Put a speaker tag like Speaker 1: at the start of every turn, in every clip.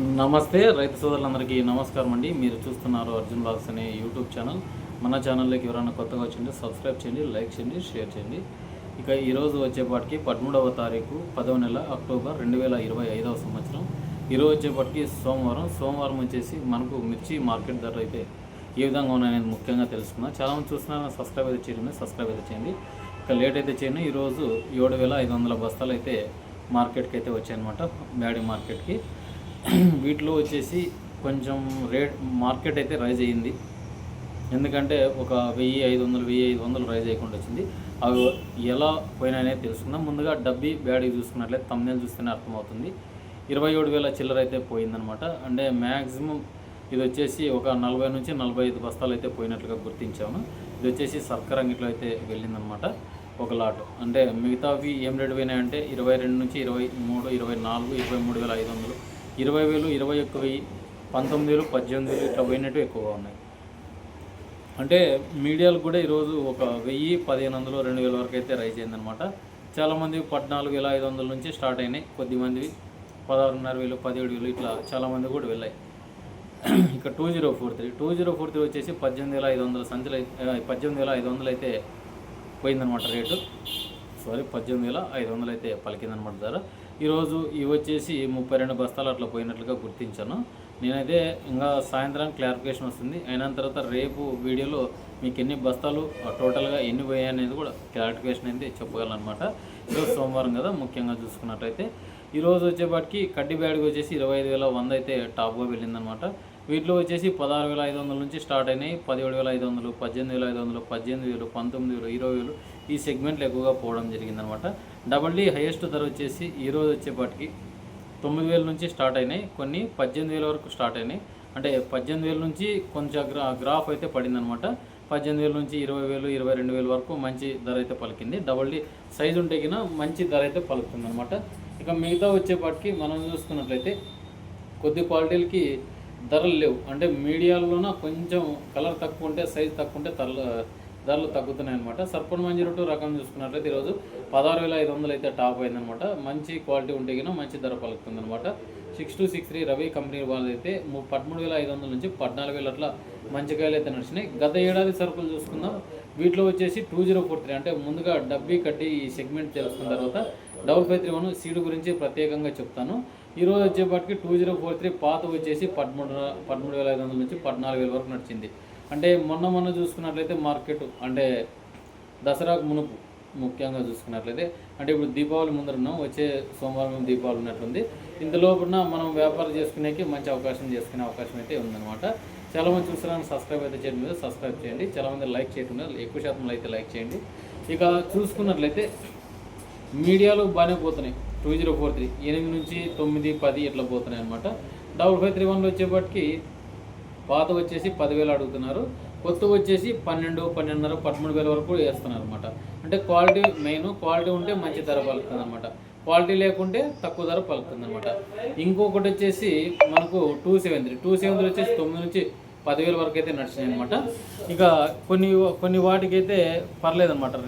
Speaker 1: నమస్తే రైతు సోదరులందరికీ నమస్కారం అండి. మీరు చూస్తున్నారు అర్జున్ బ్లాగ్స్ అనే యూట్యూబ్ ఛానల్. మన ఛానల్లోకి ఎవరైనా కొత్తగా వచ్చింటే సబ్స్క్రైబ్ చేయండి లైక్ చేయండి షేర్ చేయండి. ఇక ఈరోజు వచ్చేపాటికి పదమూడవ తారీఖు పదవ నెల అక్టోబర్ రెండు వేల ఇరవై ఐదవ సంవత్సరం. ఈరోజు వచ్చేపాటికి సోమవారం. సోమవారం వచ్చేసి మనకు మిర్చి మార్కెట్ ధర అయితే ఏ విధంగా ఉన్నాయనేది ముఖ్యంగా తెలుసుకుందాం. చాలామంది చూస్తున్నా సబ్స్క్రైబ్ అయితే చేయండి సబ్స్క్రైబ్ అయితే చేయండి. ఇక లేట్ అయితే చేయండి. ఈరోజు ఏడు వేల ఐదు వందల బస్తాలు అయితే మార్కెట్కి అయితే వచ్చాయన్నమాట. బ్యాడీ మార్కెట్కి. వీటిలో వచ్చేసి కొంచెం రేట్ మార్కెట్ అయితే రైజ్ అయ్యింది. ఎందుకంటే ఒక వెయ్యి ఐదు వందలు వెయ్యి ఐదు వందలు రైజ్ అయ్యకుండా వచ్చింది. అవి ఎలా పోయినాయనేది తెలుసుకుందాం. ముందుగా డబ్బీ బ్యాడీ చూసుకున్నట్లయితే తమ్నేలు చూస్తేనే అర్థమవుతుంది. ఇరవై ఏడు వేల చిల్లర అయితే పోయిందనమాట అంటే మ్యాక్సిమం ఇది వచ్చేసి ఒక నలభై నుంచి నలభై ఐదు బస్తాలు అయితే పోయినట్లుగా గుర్తించాము. ఇది వచ్చేసి సర్కార్ అంగిట్లో అయితే వెళ్ళిందనమాట ఒక లాట్ అంటే మిగతావి ఏం రేటు పోయినాయంటే ఇరవై రెండు నుంచి ఇరవై మూడు ఇరవై నాలుగు ఇరవై మూడు వేల ఐదు వందలు. ఇరవై వేలు ఇరవై ఒక్క వెయ్యి పంతొమ్మిది వేలు పద్దెనిమిది వేలు ఇట్లా పోయినట్టు ఎక్కువగా ఉన్నాయి. అంటే మీడియాలు కూడా ఈరోజు ఒక వెయ్యి పదిహేను వందలు రెండు వేల వరకు అయితే రైజ్ అయిందనమాట చాలామంది పద్నాలుగు వేల ఐదు వందల నుంచి స్టార్ట్ అయినాయి. కొద్దిమంది పదహారున్నర వేలు పదిహేడు వేలు ఇట్లా చాలామంది కూడా వెళ్ళాయి. ఇక two zero four three two zero four three వచ్చేసి పద్దెనిమిది వేల ఐదు వందల సంచులు పద్దెనిమిది వేల ఐదు వందలు అయితే పోయిందనమాట రేటు. సారీ పద్దెనిమిది వేల ఐదు వందలు అయితే పలికిందనమాట ధర ఈరోజు ఇవి వచ్చేసి ముప్పై రెండు బస్తాలు అట్లా పోయినట్లుగా గుర్తించాను. నేనైతే ఇంకా సాయంత్రం క్లారిఫికేషన్ వస్తుంది. అయిన తర్వాత రేపు వీడియోలో మీకు ఎన్ని బస్తాలు టోటల్గా ఎన్ని పోయాయి అనేది కూడా క్లారిఫికేషన్ అయితే చెప్పగలనమాట. ఈరోజు సోమవారం కదా ముఖ్యంగా చూసుకున్నట్లయితే. ఈరోజు వచ్చేపాటికి కడ్డీ బ్యాడ్కి వచ్చేసి ఇరవై ఐదు వేల వంద అయితే టాప్గా వెళ్ళిందనమాట. వీటిలో వచ్చేసి పదహారు వేల ఐదు వందల నుంచి స్టార్ట్ అయినాయి. పదిహేడు వేల ఐదు వందలు పద్దెనిమిది వేల ఐదు వందలు పద్దెనిమిది వేలు పంతొమ్మిది వేలు ఇరవై వేలు ఈ సెగ్మెంట్లు ఎక్కువగా పోవడం జరిగిందనమాట. డబల్ డీ హైయెస్ట్ ధర వచ్చేసి ఈరోజు వచ్చేపాటికి తొమ్మిది వేల నుంచి స్టార్ట్ అయినాయి. కొన్ని పద్దెనిమిది వేల వరకు స్టార్ట్ అయినాయి. అంటే పద్దెనిమిది వేల నుంచి కొంచెం గ్రా గ్రాఫ్ అయితే పడిందనమాట. పద్దెనిమిది వేల నుంచి ఇరవై వేలు ఇరవై రెండు వేల వరకు మంచి ధర అయితే పలికింది. డబల్ డీ సైజు ఉంటే కింద మంచి ధర అయితే పలుకుతుంది అనమాట ఇక మిగతా వచ్చేపాటికి మనం చూసుకున్నట్లయితే కొద్ది క్వాలిటీలకి ధరలు లేవు. అంటే మీడియాలోన కొంచెం కలర్ తక్కువ ఉంటే సైజ్ తక్కువ ఉంటే ధరలు ధరలు తగ్గుతున్నాయి అనమాట సర్పన్ మంజీరో టూ రకం చూసుకున్నట్లయితే ఈరోజు పదహారు వేల ఐదు వందలు అయితే టాప్ అయిందనమాట మంచి క్వాలిటీ ఉంటే కినా మంచి ధర పలుకుతుంది అనమాట six two six three Ravi company వాళ్ళైతే ము- పదమూడు వేల ఐదు వందల నుంచి పద్నాలుగు వేలు అట్లా మంచి కాయలు అయితే నడిచినాయి. గత ఏడాది సరుకులు చూసుకుందాం. వీటిలో వచ్చేసి టూ జీరో ఫోర్ త్రీ అంటే ముందుగా డబ్బీ కట్టి ఈ సెగ్మెంట్ తెలుసుకున్న తర్వాత double five three one seed గురించి ప్రత్యేకంగా చెప్తాను. ఈరోజు వచ్చేపటికి టూ జీరో ఫోర్ త్రీ పాత వచ్చేసి పదమూడు పదమూడు వేల ఐదు వందల నుంచి పద్నాలుగు వేల వరకు నడిచింది. అంటే మొన్న మొన్న చూసుకున్నట్లయితే మార్కెట్ అంటే దసరాకు మునుపు ముఖ్యంగా చూసుకున్నట్లయితే అంటే ఇప్పుడు దీపావళి ముందర ఉన్నాం వచ్చే సోమవారం దీపావళి ఉన్నట్లుంది ఇంతలోపున మనం వ్యాపారం చేసుకునేకి మంచి అవకాశం చేసుకునే అవకాశం అయితే ఉందన్నమాట. చాలా మంది చూస్తున్నాను సబ్స్క్రైబ్ అయితే చేయడం మీద సబ్స్క్రైబ్ చేయండి. చాలా మంది లైక్ చేయకుండా ఎక్కువ శాతం అయితే లైక్ చేయండి. ఇక చూసుకున్నట్లయితే మీడియాలో బాగానే పోతున్నాయి. Two zero four three. ఎనిమిది నుంచి తొమ్మిది పది ఇట్లా పోతున్నాయి అనమాట డబుల్ ఫైవ్ త్రీ వన్లో వచ్చేపటికి పాత వచ్చేసి పదివేలు అడుగుతున్నారు. కొత్త వచ్చేసి పన్నెండు పన్నెండున్నర పదమూడు వేల వరకు వేస్తున్నారు అనమాట అంటే క్వాలిటీ మెయిన్ క్వాలిటీ ఉంటే మంచి ధర పలుకుతుంది అనమాట క్వాలిటీ లేకుంటే తక్కువ ధర పలుకుతుంది అనమాట ఇంకొకటి వచ్చేసి మనకు two seven three. Two seven three వచ్చేసి తొమ్మిది నుంచి పదివేల వరకు అయితే నడిచినాయి అనమాట ఇక కొన్ని కొన్ని వాటికి అయితే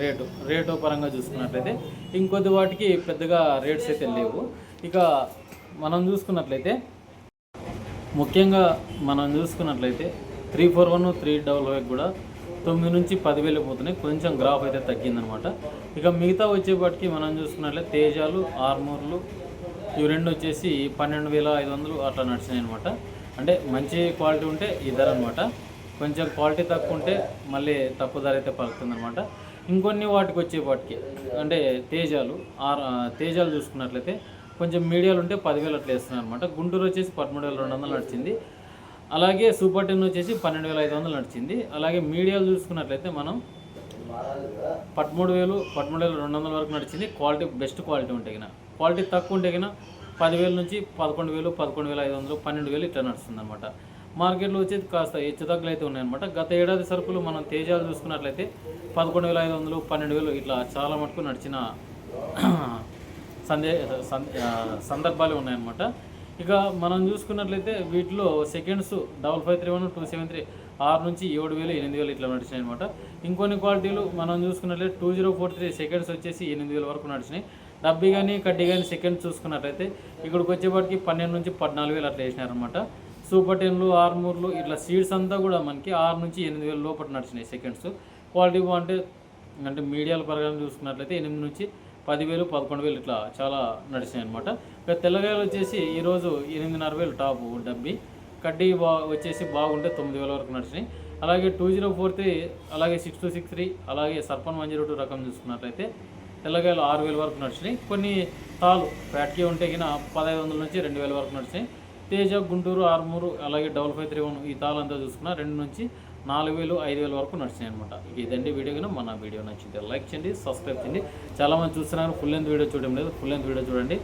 Speaker 1: రేటు. రేటు పరంగా చూసుకున్నట్లయితే ఇంకొద్ది వాటికి పెద్దగా రేట్స్ అయితే లేవు. ఇక మనం చూసుకున్నట్లయితే ముఖ్యంగా మనం చూసుకున్నట్లయితే three four one three double five కూడా తొమ్మిది నుంచి పదివేలు పోతున్నాయి. కొంచెం గ్రాఫ్ అయితే తగ్గిందనమాట ఇక మిగతా వచ్చేపాటికి మనం చూసుకున్నట్లయితే తేజాలు ఆర్మూర్లు ఇవి రెండు వచ్చేసి పన్నెండు వేల ఐదు వందలు అట్లా నడిచినాయి అనమాట అంటే మంచి క్వాలిటీ ఉంటే ఈ ధర అనమాట కొంచెం క్వాలిటీ తక్కువ ఉంటే మళ్ళీ తక్కువ ధర అయితే పలుకుతుంది అనమాట ఇంకొన్ని వాటికి వచ్చేపాటికి అంటే తేజాలు ఆర్ ఆ, తేజాలు చూసుకున్నట్లయితే కొంచెం మీడియాలు ఉంటే పదివేలు అట్లా వేస్తున్నాయి అనమాట గుంటూరు వచ్చేసి పదమూడు వేల రెండు వందలు నడిచింది. అలాగే సూపర్ టెన్ వచ్చేసి పన్నెండు వేల ఐదు వందలు నడిచింది. అలాగే మీడియాలు చూసుకున్నట్లయితే మనం పదమూడు వేలు పదమూడు వేల రెండు వందల వరకు నడిచింది. క్వాలిటీ బెస్ట్ క్వాలిటీ ఉంటే గిన. క్వాలిటీ తక్కువ ఉంటే గిన పదివేల నుంచి పదకొండు వేలు పదకొండు వేల ఐదు వందలు పన్నెండు వేలు ఇట్లా నడుస్తుంది అనమాట మార్కెట్లో వచ్చేది కాస్త హెచ్చు తగ్గులు అయితే ఉన్నాయన్నమాట. గత ఏడాది సరుకులు మనం తేజాలు చూసుకున్నట్లయితే పదకొండు వేల ఐదు వందలు పన్నెండు వేలు ఇట్లా చాలా మటుకు నడిచిన సందే సందర్భాలు ఉన్నాయన్నమాట. ఇక మనం చూసుకున్నట్లయితే వీటిలో seconds double five three one two seven three ఆరు నుంచి ఏడు వేలు ఎనిమిది వేలు ఇట్లా నడిచినాయి అనమాట ఇంకొన్ని క్వాలిటీలు మనం చూసుకున్నట్లయితే two zero four three seconds వచ్చేసి ఎనిమిది వేల వరకు నడిచినాయి. డబ్బి కానీ కడ్డీ కానీ సెకండ్ చూసుకున్నట్లయితే ఇక్కడికి వచ్చేప్పటికి పన్నెండు నుంచి పద్నాలుగు వేలు అట్లా వేసినారనమాట సూపర్ టెన్లు ఆర్మూర్లు ఇట్లా సీడ్స్ అంతా కూడా మనకి ఆరు నుంచి ఎనిమిది వేల లోపల నడిచినాయి సెకండ్స్ క్వాలిటీ బాగుంటే అంటే మీడియాల పరంగా చూసుకున్నట్లయితే ఎనిమిది నుంచి పదివేలు పదకొండు వేలు ఇట్లా చాలా నడిచినాయి అనమాట ఇక తెల్లగాయలు వచ్చేసి ఈరోజు ఎనిమిదిన్నర వేలు టాప్ డబ్బి. కడ్డీ బా వచ్చేసి బాగుంటే తొమ్మిది వేల వరకు నడిచినాయి. అలాగే టూ జీరో ఫోర్ త్రీ అలాగే సిక్స్ టూ సిక్స్ త్రీ అలాగే సర్పన్ వన్ జీరో టూ రకం చూసుకున్నట్లయితే తెల్లగాయలు ఆరు వేల వరకు నడిచినాయి. కొన్ని తాలు ఫ్యాట్కి ఉంటే కిన పదహైదు వందల నుంచి రెండు వేల వరకు నడిచినాయి. తేజ గుంటూరు ఆర్మూరు అలాగే డబల్ ఫైవ్ త్రీ వన్ ఈ తాళంతా చూసుకున్నా రెండు నుంచి నాలుగు వేలు ఐదు వేల వరకు నడిచినాయి అనమాట ఇదండి వీడియో కన్నా మన వీడియో నచ్చింది లైక్ చేయండి సబ్స్క్రైబ్ చేయండి. చాలామంది చూస్తున్నారు ఫుల్ లెంత్ వీడియో చూడడం లేదు. ఫుల్ లెంత్ వీడియో చూడండి.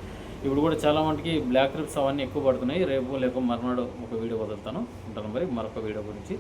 Speaker 1: ఇప్పుడు కూడా చాలా మందికి బ్లాక్ ట్రిప్స్ అవన్నీ ఎక్కువ పడుతున్నాయి. రేపు లేక మర్నాడు ఒక వీడియో వదులుతాను. ఉంటాను మరి మరొక వీడియో గురించి.